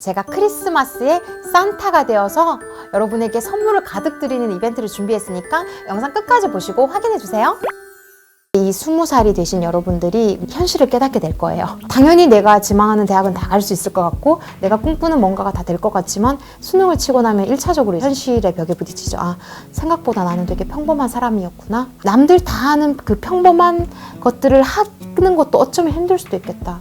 제가 크리스마스에 산타가 되어서 여러분에게 선물을 가득 드리는 이벤트를 준비했으니까 영상 끝까지 보시고 확인해 주세요. 이 스무 살이 되신 여러분들이 현실을 깨닫게 될 거예요. 당연히 내가 지망하는 대학은 다 갈 수 있을 것 같고, 내가 꿈꾸는 뭔가가 다 될 것 같지만, 수능을 치고 나면 1차적으로 현실의 벽에 부딪히죠. 아, 생각보다 나는 되게 평범한 사람이었구나. 남들 다 하는 그 평범한 것들을 하는 것도 어쩌면 힘들 수도 있겠다.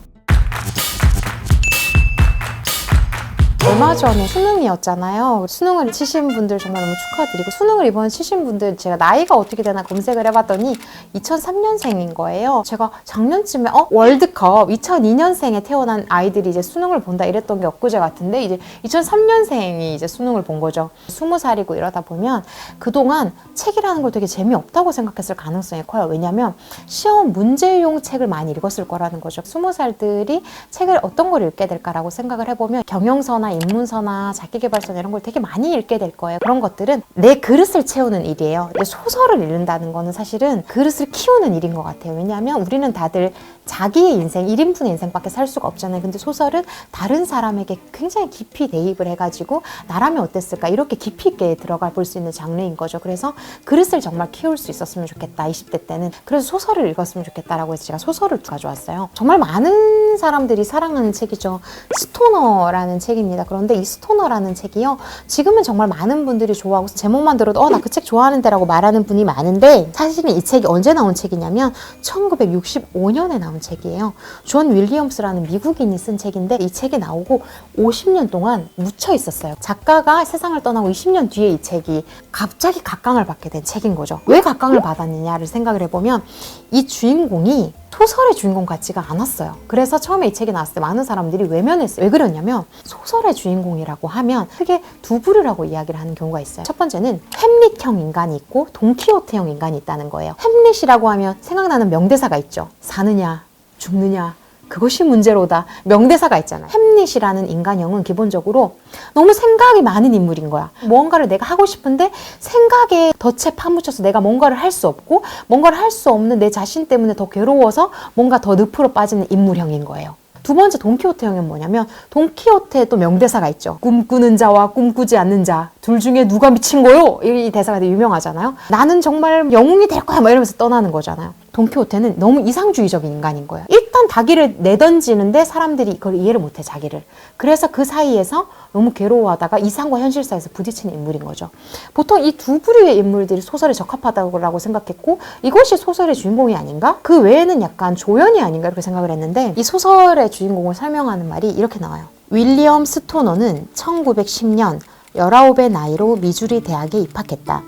얼마 전에 수능이었잖아요. 수능을 치신 분들 정말 너무 축하드리고 수능을 이번에 치신 분들 제가 나이가 어떻게 되나 검색을 해봤더니 2003년생인 거예요. 제가 작년쯤에 어 월드컵 2002년생에 태어난 아이들이 이제 수능을 본다 이랬던 게 엊그제 같은데 이제 2003년생이 이제 수능을 본 거죠. 20살이고 이러다 보면 그동안 책이라는 걸 되게 재미없다고 생각했을 가능성이 커요. 왜냐하면 시험 문제용 책을 많이 읽었을 거라는 거죠. 20살들이 책을 어떤 걸 읽게 될까라고 생각을 해보면 경영서나 인문서나 자기계발서나 이런 걸 되게 많이 읽게 될 거예요. 그런 것들은 내 그릇을 채우는 일이에요. 소설을 읽는다는 거는 사실은 그릇을 키우는 일인 것 같아요. 왜냐하면 우리는 다들 자기의 인생, 1인분의 인생밖에 살 수가 없잖아요. 근데 소설은 다른 사람에게 굉장히 깊이 대입을 해가지고 나라면 어땠을까 이렇게 깊이 있게 들어가 볼 수 있는 장르인 거죠. 그래서 그릇을 정말 키울 수 있었으면 좋겠다. 20대 때는. 그래서 소설을 읽었으면 좋겠다라고 해서 제가 소설을 가져왔어요. 정말 많은 사람들이 사랑하는 책이죠. 스토너라는 책입니다. 그런데 이 스토너라는 책이요. 지금은 정말 많은 분들이 좋아하고 제목만 들어도 어, 나 그 책 좋아하는데 라고 말하는 분이 많은데 사실은 이 책이 언제 나온 책이냐면 1965년에 나온 책이에요. 존 윌리엄스라는 미국인이 쓴 책인데 이 책이 나오고 50년 동안 묻혀 있었어요. 작가가 세상을 떠나고 20년 뒤에 이 책이 갑자기 각광을 받게 된 책인 거죠. 왜 각광을 받았느냐를 생각을 해보면 이 주인공이 소설의 주인공 같지가 않았어요. 그래서 처음에 이 책이 나왔을 때 많은 사람들이 외면했어요. 왜 그러냐면 소설의 주인공이라고 하면 크게 두 부류라고 이야기를 하는 경우가 있어요. 첫 번째는 햄릿형 인간이 있고 돈키호테형 인간이 있다는 거예요. 햄릿이라고 하면 생각나는 명대사가 있죠. 사느냐, 죽느냐, 그것이 문제로다. 명대사가 있잖아요. 햄릿이라는 인간형은 기본적으로 너무 생각이 많은 인물인 거야. 뭔가를 내가 하고 싶은데 생각에 덫에 파묻혀서 내가 뭔가를 할 수 없고 뭔가를 할 수 없는 내 자신 때문에 더 괴로워서 뭔가 더 늪으로 빠지는 인물형인 거예요. 두 번째 돈키호테형은 뭐냐면 돈키호테에 또 명대사가 있죠. 꿈꾸는 자와 꿈꾸지 않는 자 둘 중에 누가 미친 거요? 이 대사가 되게 유명하잖아요. 나는 정말 영웅이 될 거야 막 이러면서 떠나는 거잖아요. 돈키호테는 너무 이상주의적인 인간인 거예요. 일단 자기를 내던지는데 사람들이 그걸 이해를 못해 자기를. 그래서 그 사이에서 너무 괴로워하다가 이상과 현실 사이에서 부딪히는 인물인 거죠. 보통 이 두 부류의 인물들이 소설에 적합하다고 생각했고 이것이 소설의 주인공이 아닌가? 그 외에는 약간 조연이 아닌가 이렇게 생각을 했는데 이 소설의 주인공을 설명하는 말이 이렇게 나와요. 윌리엄 스토너는 1910년 19의 나이로 미주리 대학에 입학했다.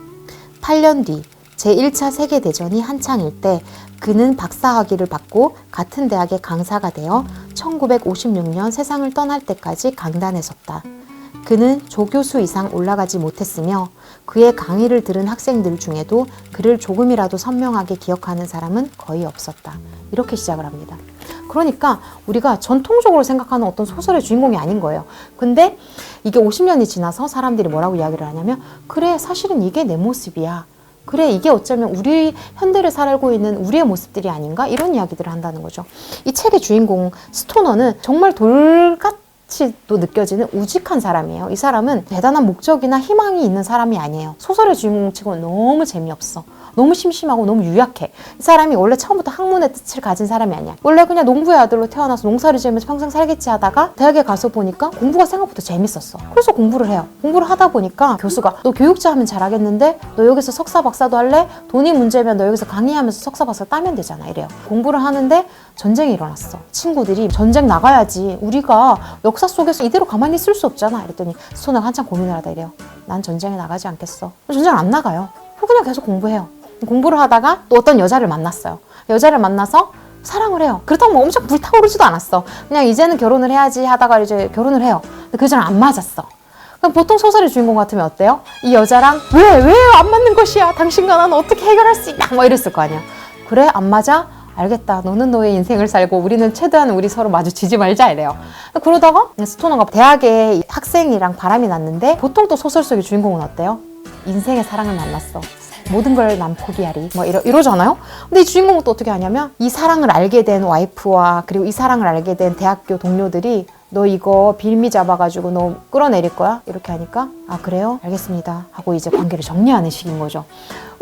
8년 뒤 제1차 세계대전이 한창일 때 그는 박사학위를 받고 같은 대학의 강사가 되어 1956년 세상을 떠날 때까지 강단에 섰다. 그는 조교수 이상 올라가지 못했으며 그의 강의를 들은 학생들 중에도 그를 조금이라도 선명하게 기억하는 사람은 거의 없었다. 이렇게 시작을 합니다. 그러니까 우리가 전통적으로 생각하는 어떤 소설의 주인공이 아닌 거예요. 근데 이게 50년이 지나서 사람들이 뭐라고 이야기를 하냐면 그래 사실은 이게 내 모습이야. 그래 이게 어쩌면 우리 현대를 살고 있는 우리의 모습들이 아닌가 이런 이야기들을 한다는 거죠. 이 책의 주인공 스토너는 정말 돌같 도 느껴지는 우직한 사람이에요. 이 사람은 대단한 목적이나 희망이 있는 사람이 아니에요. 소설의 주인공 치고는 너무 재미없어. 너무 심심하고 너무 유약해. 이 사람이 원래 처음부터 학문의 뜻을 가진 사람이 아니야. 원래 그냥 농부의 아들로 태어나서 농사를 지으면서 평생 살겠지 하다가 대학에 가서 보니까 공부가 생각보다 재밌었어. 그래서 공부를 해요. 공부를 하다 보니까 교수가 너 교육자 하면 잘하겠는데 너 여기서 석사 박사도 할래? 돈이 문제면 너 여기서 강의하면서 석사 박사 따면 되잖아. 이래요. 공부를 하는데 전쟁이 일어났어. 친구들이 전쟁 나가야지. 우리가 역사 속에서 이대로 가만히 있을 수 없잖아. 이랬더니 스토너가 한참 고민을 하다 이래요. 난 전쟁에 나가지 않겠어. 전쟁 안 나가요. 그냥 계속 공부해요. 공부를 하다가 또 어떤 여자를 만났어요. 여자를 만나서 사랑을 해요. 그렇다고 뭐 엄청 불타오르지도 않았어. 그냥 이제는 결혼을 해야지 하다가 이제 결혼을 해요. 근데 그 여자랑 안 맞았어. 그럼 보통 소설의 주인공 같으면 어때요? 이 여자랑 왜, 왜 안 맞는 것이야? 당신과 나는 어떻게 해결할 수 있나? 뭐 이랬을 거 아니야. 그래, 안 맞아? 알겠다. 너는 너의 인생을 살고 우리는 최대한 우리 서로 마주치지 말자 이래요. 그러다가 스토너가 대학에 학생이랑 바람이 났는데 보통 또 소설 속의 주인공은 어때요? 인생의 사랑을 만났어. 모든 걸 난 포기하리 뭐 이러, 이러잖아요 근데 이 주인공은 또 어떻게 하냐면 이 사랑을 알게 된 와이프와 그리고 이 사랑을 알게 된 대학교 동료들이 너 이거 빌미 잡아가지고 너 끌어내릴 거야? 이렇게 하니까 아 그래요? 알겠습니다. 하고 이제 관계를 정리하는 식인 거죠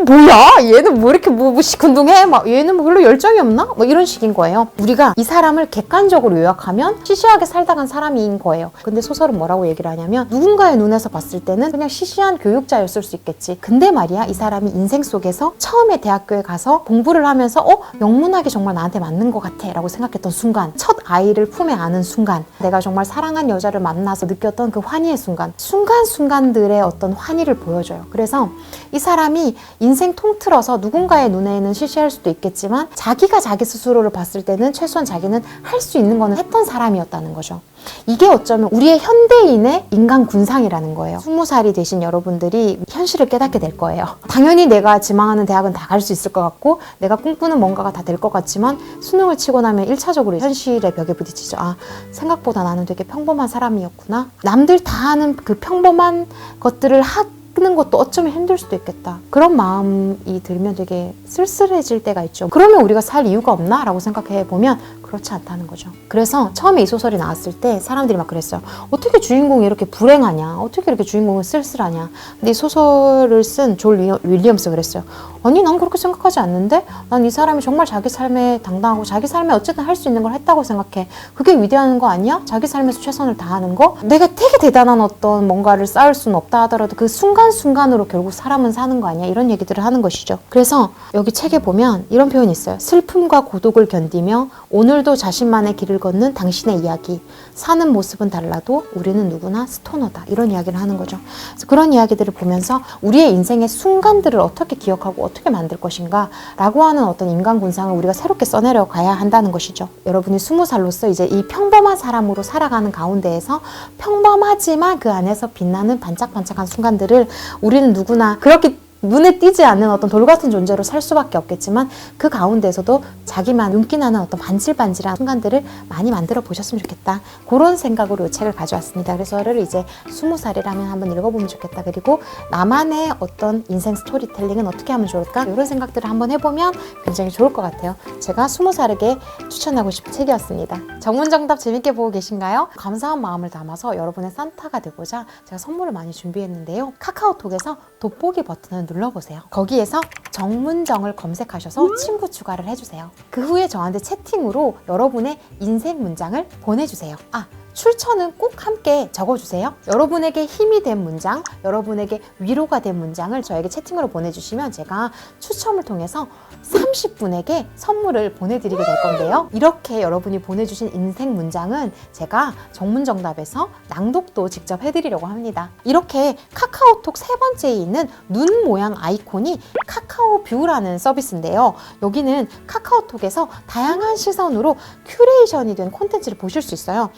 뭐야? 얘는 뭐 이렇게 뭐, 뭐 시큰둥해? 막 얘는 뭐 별로 열정이 없나? 뭐 이런 식인 거예요. 우리가 이 사람을 객관적으로 요약하면 시시하게 살다 간 사람인 거예요. 근데 소설은 뭐라고 얘기를 하냐면 누군가의 눈에서 봤을 때는 그냥 시시한 교육자였을 수 있겠지. 근데 말이야 이 사람이 인생 속에서 처음에 대학교에 가서 공부를 하면서 어? 영문학이 정말 나한테 맞는 것 같아. 라고 생각했던 순간 첫 아이를 품에 안은 순간 내가 정말 사랑한 여자를 만나서 느꼈던 그 환희의 순간 순간순간들의 어떤 환희를 보여줘요 그래서 이 사람이 인생 통틀어서 누군가의 눈에는 시시할 수도 있겠지만 자기가 자기 스스로를 봤을 때는 최소한 자기는 할 수 있는 거는 했던 사람이었다는 거죠. 이게 어쩌면 우리의 현대인의 인간 군상이라는 거예요. 스무 살이 되신 여러분들이 현실을 깨닫게 될 거예요. 당연히 내가 지망하는 대학은 다 갈 수 있을 것 같고 내가 꿈꾸는 뭔가가 다 될 것 같지만 수능을 치고 나면 1차적으로 현실의 벽에 부딪히죠. 아, 생각보다 나는 되게 평범한 사람이었구나. 남들 다 하는 그 평범한 것들을 하 는 것도 어쩌면 힘들 수도 있겠다. 그런 마음이 들면 되게 쓸쓸해질 때가 있죠. 그러면 우리가 살 이유가 없나? 라고 생각해 보면 그렇지 않다는 거죠. 그래서 처음에 이 소설이 나왔을 때 사람들이 막 그랬어요. 어떻게 주인공이 이렇게 불행하냐? 어떻게 이렇게 주인공은 쓸쓸하냐? 근데 이 소설을 쓴 졸 윌리엄스 그랬어요. 아니, 난 그렇게 생각하지 않는데? 난 이 사람이 정말 자기 삶에 당당하고 자기 삶에 어쨌든 할 수 있는 걸 했다고 생각해. 그게 위대한 거 아니야? 자기 삶에서 최선을 다하는 거? 내가 되게 대단한 어떤 뭔가를 쌓을 수는 없다 하더라도 그 순간순간으로 결국 사람은 사는 거 아니야? 이런 얘기들을 하는 것이죠. 그래서 여기 책에 보면 이런 표현이 있어요. 슬픔과 고독을 견디며 오늘도 자신만의 길을 걷는 당신의 이야기. 사는 모습은 달라도 우리는 누구나 스토너다. 이런 이야기를 하는 거죠. 그래서 그런 이야기들을 보면서 우리의 인생의 순간들을 어떻게 기억하고 어떻게 만들 것인가 라고 하는 어떤 인간 군상을 우리가 새롭게 써내려 가야 한다는 것이죠. 여러분이 스무 살로서 이제 이 평범한 사람으로 살아가는 가운데에서 평범하지만 그 안에서 빛나는 반짝반짝한 순간들을 우리는 누구나 그렇게 눈에 띄지 않는 어떤 돌 같은 존재로 살 수밖에 없겠지만 그 가운데서도 자기만 눈기 나는 어떤 반질반질한 순간들을 많이 만들어 보셨으면 좋겠다. 그런 생각으로 이 책을 가져왔습니다. 그래서 저를 이제 스무 살이라면 한번 읽어보면 좋겠다. 그리고 나만의 어떤 인생 스토리텔링은 어떻게 하면 좋을까? 이런 생각들을 한번 해보면 굉장히 좋을 것 같아요. 제가 스무 살에게 추천하고 싶은 책이었습니다. 정문정답 재밌게 보고 계신가요? 감사한 마음을 담아서 여러분의 산타가 되고자 제가 선물을 많이 준비했는데요. 카카오톡에서 돋보기 버튼을 눌러보세요. 거기에서 정문정을 검색하셔서 친구 추가를 해주세요. 그 후에 저한테 채팅으로 여러분의 인생 문장을 보내주세요. 아, 출처는 꼭 함께 적어주세요. 여러분에게 힘이 된 문장, 여러분에게 위로가 된 문장을 저에게 채팅으로 보내주시면 제가 추첨을 통해서 30분에게 선물을 보내드리게 될 건데요. 이렇게 여러분이 보내주신 인생 문장은 제가 정문정답에서 낭독도 직접 해드리려고 합니다. 이렇게 카카오톡 세 번째에 있는 눈 모양 아이콘이 카카오 뷰라는 서비스인데요. 여기는 카카오톡에서 다양한 시선으로 큐레이션이 된 콘텐츠를 보실 수 있어요.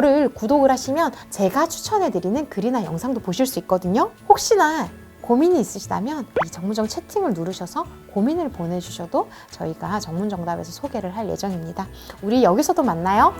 저를 구독을 하시면 제가 추천해드리는 글이나 영상도 보실 수 있거든요. 혹시나 고민이 있으시다면 이 정문정 채팅을 누르셔서 고민을 보내주셔도 저희가 정문정답에서 소개를 할 예정입니다. 우리 여기서도 만나요.